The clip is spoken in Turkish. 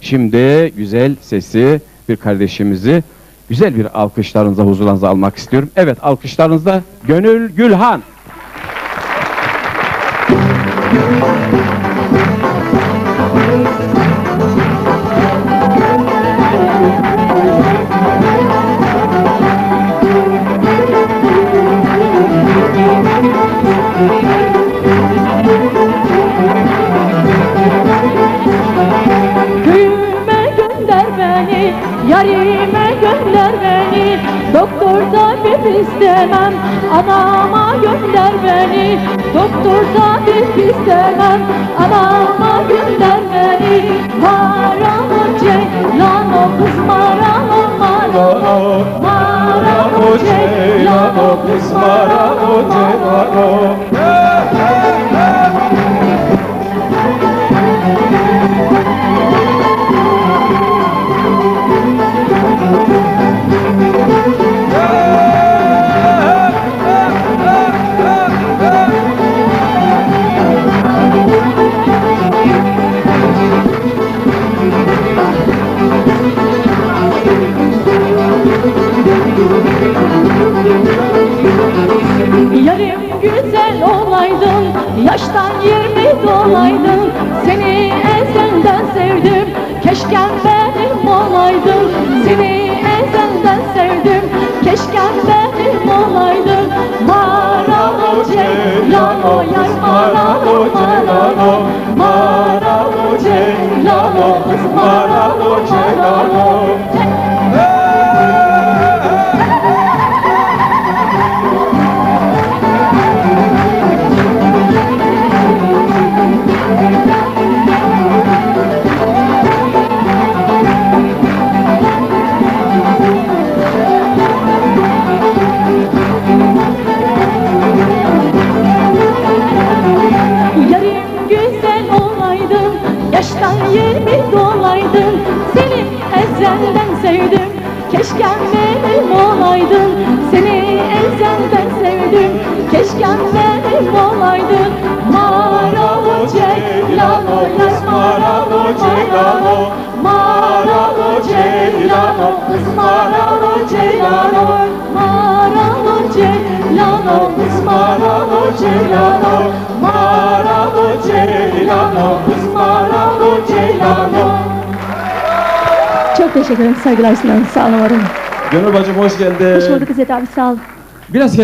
Şimdi güzel sesi bir kardeşimizi güzel bir alkışlarınıza huzurlarınıza almak istiyorum. Evet alkışlarınızla Gönül Gülhan. Yarime gönder beni. Doktor tabip istemem, anama gönder beni. Doktor tabip istemem, anama gönder beni. Maramo ceylano kız maramo maramo. Maramo ceylano kız maramo maramo yaştan yirmi dolaydın Seni ezenden sevdim, keşken benim olaydın Seni ezenden sevdim, keşken benim olaydın Maramo ceylano, yar maramo maramo Maramo ceylano, kız maramo yirmi dolaydın Seni ezelden sevdim, keşken benim olaydın Seni ezelden sevdim, keşken benim olaydın. Maramo ceylano, yaz maramo maramo Maramo ceylano, kız maramo ceylano Maramo ceylano, kız maramo ceylano Maramo ceylano, kız maramo Çok teşekkür ederim. Saygılar sunarım. Sağ olun. varım. Gönül bacım hoş geldin. Hoş bulduk İzzet abi. Sağ ol. Biraz